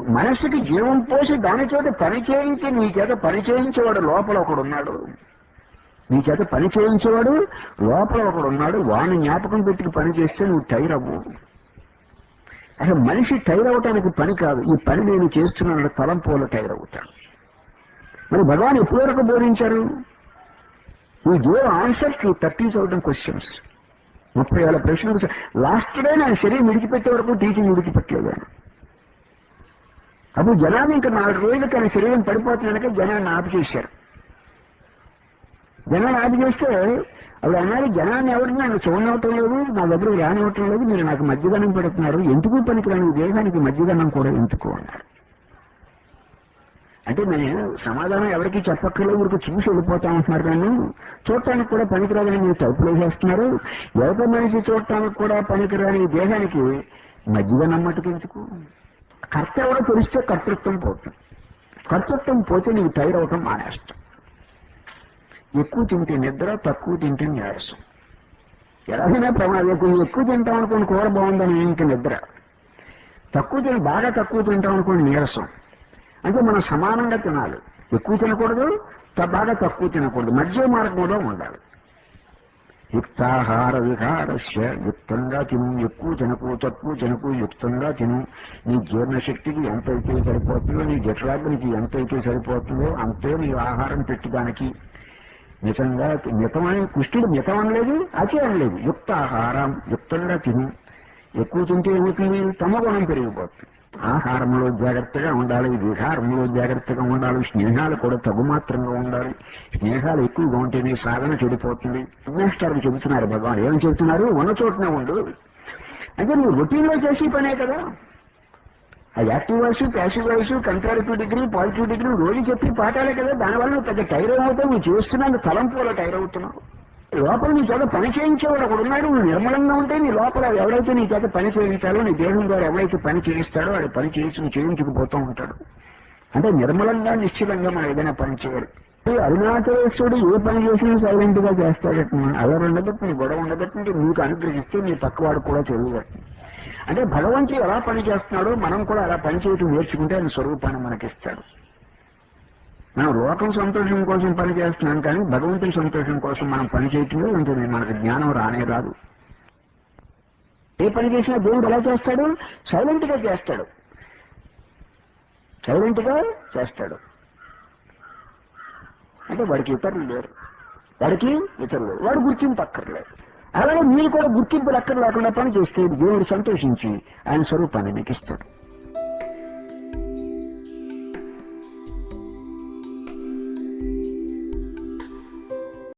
మనస్సుకి జీవం పోసి దాని చేత పని చేయించి నీ చేత పని చేయించేవాడు లోపల ఒకడున్నాడు. నీ చేత పని చేయించేవాడు లోపల ఒకడున్నాడు. ఉన్నాడు జ్ఞాపకం పెట్టుకు పని చేస్తే నువ్వు టైర్ అవ్వు. అసలు మనిషి టైర్ అవటానికి పని కాదు. ఈ పని నేను చేస్తున్నాను తలంపుల టైర్ అవుతాను మరి భగవాన్ ఎప్పటి వరకు బోధించారు? He gave answer to thirty thousand questions ముప్పై వేల ప్రశ్నలు లాస్ట్ డే నా శరీరం విడిచిపెట్టే వరకు టీచింగ్ విడిచిపెట్టలేదు అప్పుడు జనాలు ఇంకా నాలుగు రోజులు తన శరీరం పడిపోతున్నాక జనాన్ని ఆపు చేశారు. జనాన్ని ఆపు చేస్తే అవి అన్నారు జనాన్ని ఎవరిని? నన్ను చూడనవటం లేదు నా దగ్గర రానివ్వటం లేదు మీరు నాకు మధ్యదనం పెడుతున్నారు ఎందుకు పనికిరాని ఈ దేహానికి కూడా ఎందుకు? అన్నారు. అంటే నేను సమాధానం ఎవరికి చెప్పక్కర్లేదు ఊరికి చూసి వెళ్ళిపోతా ఉంటున్నారు నన్ను. చూడటానికి కూడా పనికిరాదని మీరు తప్పులు వేసేస్తున్నారు. ఎవరి మనిషి చూడటానికి కూడా పనికిరాని ఈ దేహానికి మధ్యగా ఎందుకు? కర్త ఎవరో తెలిస్తే కర్తృత్వం పోతుంది. కర్తృత్వం పోతే నీకు టైర్ అవటం మానేస్తాం ఎక్కువ తింటే నిద్ర తక్కువ తింటే నీరసం. ఎలాగైనా ప్రమాదం ఎక్కువ తింటాం అనుకోండి కూర బాగుందని ఇంక నిద్ర. తక్కువ తిని బాగా తక్కువ తింటాం అనుకోండి నీరసం. అంటే మనం సమానంగా తినాలి. ఎక్కువ తినకూడదు త- బాగా తక్కువ తినకూడదు. మధ్య మార్గంలో ఉండాలి. యుక్తాహార విహారస్య యుక్తంగా తిను. ఎక్కువ తినకు తక్కువ తినకు యుక్తంగా తిను. నీ జీర్ణశక్తికి ఎంతైతే సరిపోతుందో నీ జఠరాగ్నికి ఎంతైతే సరిపోతుందో అంతే నీ ఆహారం పెట్టడానికి మితంగా మితమైన కుష్ఠుడు మితం అనలేదు అతి అనలేదు యుక్త ఆహారం యుక్తంగా తిను. ఎక్కువ తింటే ఏమవుతుంది? తమగుణం పెరిగిపోతుంది. ఆహారంలో జాగ్రత్తగా ఉండాలి విహారంలో జాగ్రత్తగా ఉండాలి స్నేహాలు కూడా తగుమాత్రంగా ఉండాలి. స్నేహాలు ఎక్కువగా ఉంటేనే సాధన చెడిపోతుంది. మాస్టర్లు చెబుతున్నారు భగవాన్ ఏమని చెబుతున్నారు? ఉన్న చోటనే ఉండు. అంటే నువ్వు రొటీన్లో చేసే పనే కదా. ఆ active voice passive voice comparative degree positive degree రోజు చెప్పి పాఠాలే కదా. దానివల్ల నువ్వు పెద్ద టైర్ అవుతావు నువ్వు చేస్తున్నావు తలంపులో టైర్ అవుతున్నావు. లోపల నీ చేత పని చేయించేవాడు ఒకడు ఉన్నాడు నువ్వు నిర్మలంగా ఉంటే నీ లోపల ఎవరైతే నీ చేత పని చేయించాలో నీ దేహం ద్వారా ఎవరైతే పని చేయిస్తాడో వాడు పని చేయించుకు చేయించుకుపోతూ ఉంటాడు. అంటే నిర్మలంగా నిశ్చితంగా మనం ఏదైనా పని చేయాలి. అరుణాచలేశ్వరుడు ఏ పని చేసినా సైలెంట్గా చేస్తాడట అలా ఉండబట్టి నీ గొడవ ఉండబట్టి నీకు అనుగ్రహిస్తే నీ పక్కవాడు కూడా తెలియదు అంటే భగవంతుడు ఎలా పని చేస్తున్నాడో మనం కూడా అలా పని చేయటం నేర్చుకుంటే ఆయన స్వరూపాన్ని మనకిస్తాడు. మనం లోకం సంతోషం కోసం పని చేస్తున్నాం కానీ భగవంతుని సంతోషం కోసం మనం పని చేయటమే ఉంటుంది మనకు జ్ఞానం రానే రాదు. ఏ పని చేసినా దేవుడు ఎలా చేస్తాడు? సైలెంట్గా చేస్తాడు. సైలెంట్గా చేస్తాడు. అంటే వాడికి ఇతరులు లేరు. వాడికి ఇతరులు వాడు గుర్తింపు అక్కర్లేదు. అలాగే మీరు కూడా గుర్తింపులు అక్కర్ లేకుండా పని చేస్తే దేవుడు సంతోషించి ఆయన స్వరూపాన్ని మీకు ఇస్తాడు.